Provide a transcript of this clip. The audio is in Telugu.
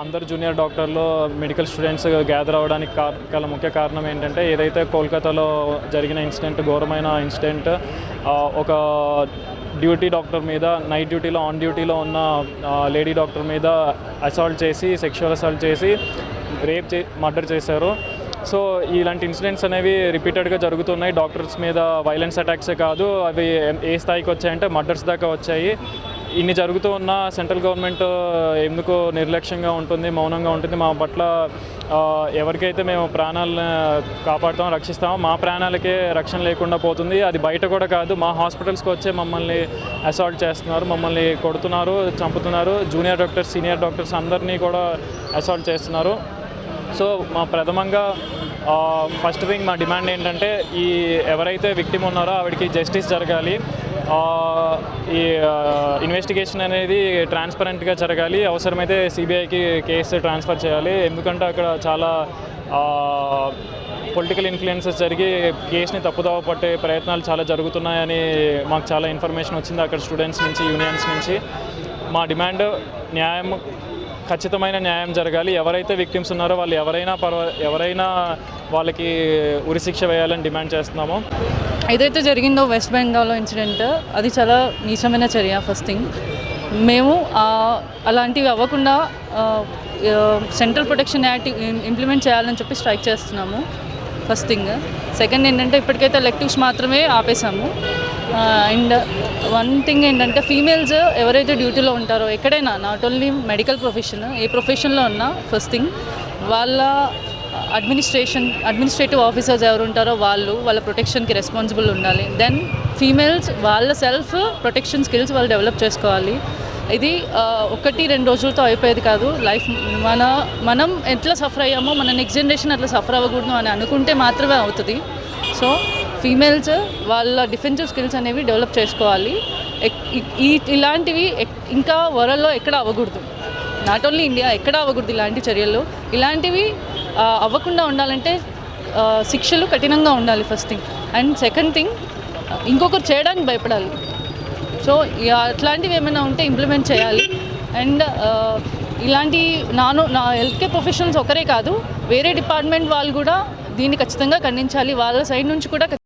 అందరు జూనియర్ డాక్టర్లు మెడికల్ స్టూడెంట్స్ గ్యాదర్ అవ్వడానికి గల ముఖ్య కారణం ఏంటంటే ఏదైతే కోల్కతాలో జరిగిన ఇన్సిడెంట్ ఘోరమైన ఇన్సిడెంట్ ఒక డ్యూటీ డాక్టర్ మీద నైట్ డ్యూటీలో ఆన్ డ్యూటీలో ఉన్న లేడీ డాక్టర్ మీద అసాల్ట్ చేసి సెక్షువల్ అసాల్ట్ చేసి రేప్ చే మర్డర్ చేశారు. సో ఇలాంటి ఇన్సిడెంట్స్ అనేవి రిపీటెడ్గా జరుగుతున్నాయి. డాక్టర్స్ మీద వైలెన్స్ అటాక్సే కాదు అవి ఏ స్థాయికి వచ్చాయంటే మర్డర్స్ దాకా వచ్చాయి. ఇన్ని జరుగుతూ ఉన్న సెంట్రల్ గవర్నమెంట్ ఎందుకు నిర్లక్ష్యంగా ఉంటుంది మౌనంగా ఉంటుంది మా పట్ల ఎవరికైతే మేము ప్రాణాలను కాపాడుతామో రక్షిస్తామో మా ప్రాణాలకే రక్షణ లేకుండా పోతుంది. అది బయట కూడా కాదు మా హాస్పిటల్స్కి వచ్చే మమ్మల్ని అసాల్ట్ చేస్తున్నారు మమ్మల్ని కొడుతున్నారు చంపుతున్నారు. జూనియర్ డాక్టర్స్ సీనియర్ డాక్టర్స్ అందరినీ కూడా అసాల్ట్ చేస్తున్నారు. సో మా ప్రథమంగా ఫస్ట్ థింగ్ మా డిమాండ్ ఏంటంటే ఈ ఎవరైతే విక్టిమ్ ఉన్నారో ఆవిడకి జస్టిస్ జరగాలి. ఈ ఇన్వెస్టిగేషన్ అనేది ట్రాన్స్పరెంట్గా జరగాలి. అవసరమైతే సిబిఐకి కేసు ట్రాన్స్ఫర్ చేయాలి. ఎందుకంటే అక్కడ చాలా పొలిటికల్ ఇన్ఫ్లుయెన్సెస్ జరిగి కేసుని తప్పుదోవ పట్టే ప్రయత్నాలు చాలా జరుగుతున్నాయని మాకు చాలా ఇన్ఫర్మేషన్ వచ్చింది. అక్కడ స్టూడెంట్స్ నుంచి యూనియన్స్ నుంచి. మా డిమాండ్ న్యాయం ఖచ్చితమైన న్యాయం జరగాలి. ఎవరైతే విక్టిమ్స్ ఉన్నారో వాళ్ళు ఎవరైనా పర్వ ఎవరైనా వాళ్ళకి ఉరిశిక్ష వేయాలని డిమాండ్ చేస్తున్నామో. ఏదైతే జరిగిందో వెస్ట్ బెంగాల్లో ఇన్సిడెంట్ అది చాలా నీచమైన చర్య ఫస్ట్ థింగ్. మేము అలాంటివి అవ్వకుండా సెంట్రల్ ప్రొటెక్షన్ యాక్ట్ ఇంప్లిమెంట్ చేయాలని చెప్పి స్ట్రైక్ చేస్తున్నాము ఫస్ట్ థింగ్. సెకండ్ ఏంటంటే ఇప్పటికైతే ఎలెక్టివ్స్ మాత్రమే ఆపేసాము అండ్ వన్ థింగ్ ఏంటంటే ఫీమేల్స్ ఎవరైతే డ్యూటీలో ఉంటారో ఎక్కడైనా నాట్ ఓన్లీ మెడికల్ ప్రొఫెషన్ ఏ ప్రొఫెషన్లో ఉన్నా ఫస్ట్ థింగ్ వాళ్ళ అడ్మినిస్ట్రేషన్ అడ్మినిస్ట్రేటివ్ ఆఫీసర్స్ ఎవరు ఉంటారో వాళ్ళు వాళ్ళ ప్రొటెక్షన్కి రెస్పాన్సిబుల్ ఉండాలి. దెన్ ఫీమేల్స్ వాళ్ళ సెల్ఫ్ ప్రొటెక్షన్ స్కిల్స్ వాళ్ళు డెవలప్ చేసుకోవాలి. ఇది ఒకటి రెండు రోజులతో అయిపోయేది కాదు. లైఫ్ మన మనం ఎట్లా సఫర్ అయ్యామో మన నెక్స్ట్ జనరేషన్ అట్లా సఫర్ అవ్వకూడదు అని అనుకుంటే మాత్రమే అవుతుంది. సో ఫీమేల్స్ వాళ్ళ డిఫెన్సివ్ స్కిల్స్ అనేవి డెవలప్ చేసుకోవాలి. ఎక్- ఈ- ఇలాంటివి ఎక్- ఇంకా వరల్డ్లో ఎక్కడ అవ్వకూడదు. నాట్ ఓన్లీ ఇండియా ఎక్కడ అవ్వకూడదు ఇలాంటి చర్యలు ఇలాంటివి అవ్వకుండా ఉండాలంటే శిక్షలు కఠినంగా ఉండాలి first thing. And second thing ఇంకొకరు చేయడానికి భయపడాలి. సో అట్లాంటివి ఏమైనా ఉంటే ఇంప్లిమెంట్ చేయాలి. అండ్ ఇలాంటి నాను నా హెల్త్ కేర్ ప్రొఫెషనల్స్ ఒకరే కాదు వేరే డిపార్ట్మెంట్ వాళ్ళు కూడా దీన్ని ఖచ్చితంగా ఖండించాలి. వాళ్ళ సైడ్ నుంచి కూడా